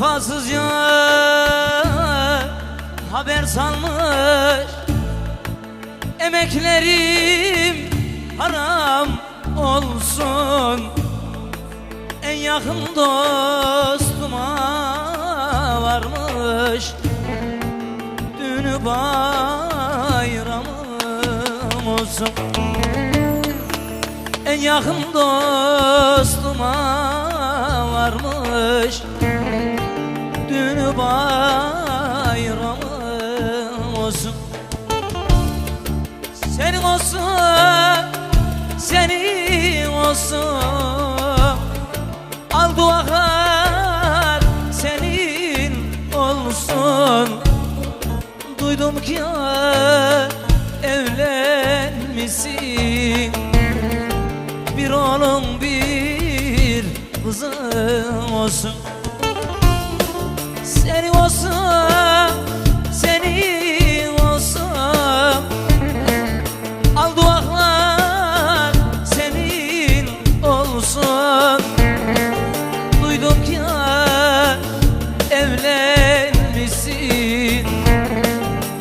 Vefasızca haber salmış. Emeklerim haram olsun. En yakın dostuma varmış. Dünü bayramım olsun. En yakın dostuma varmış Dünü bayramım olsun Senin olsun Senin olsun Al dualar senin olsun. Duydum ki evlenmişsin. Bir oğlum bir kızım olsun senin olsun Al dualar senin olsun Duydum ki evlenmişsin.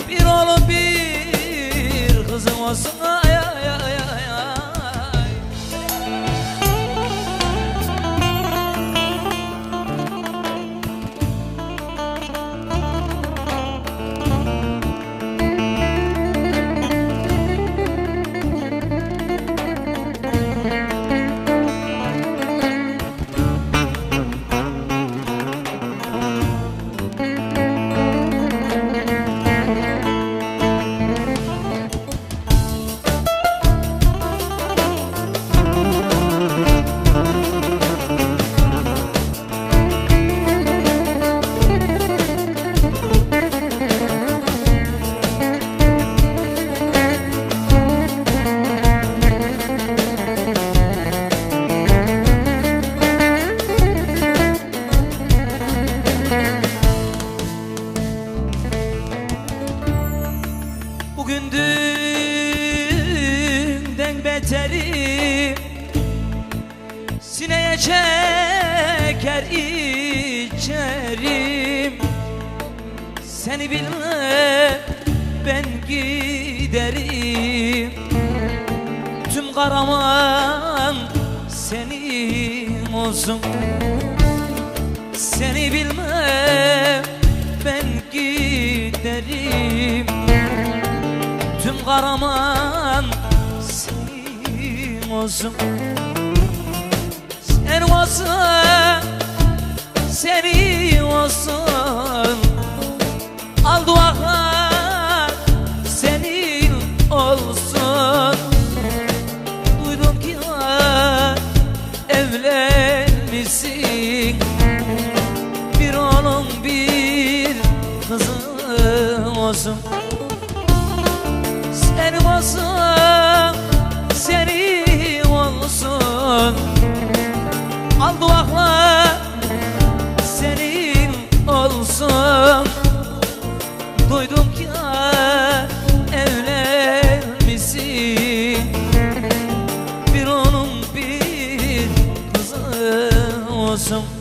Bir oğlum bir kızım olsun Sineye çeker içerim. Seni bilme ben giderim. Tüm karaman senin olsun. Seni bilme ben giderim. Tüm karaman senin olsun Senin olsun. Al dualar senin olsun. Duydum ki evlenmişsin. Bir oğlum bir kızım olsun. Senin olsun, Bir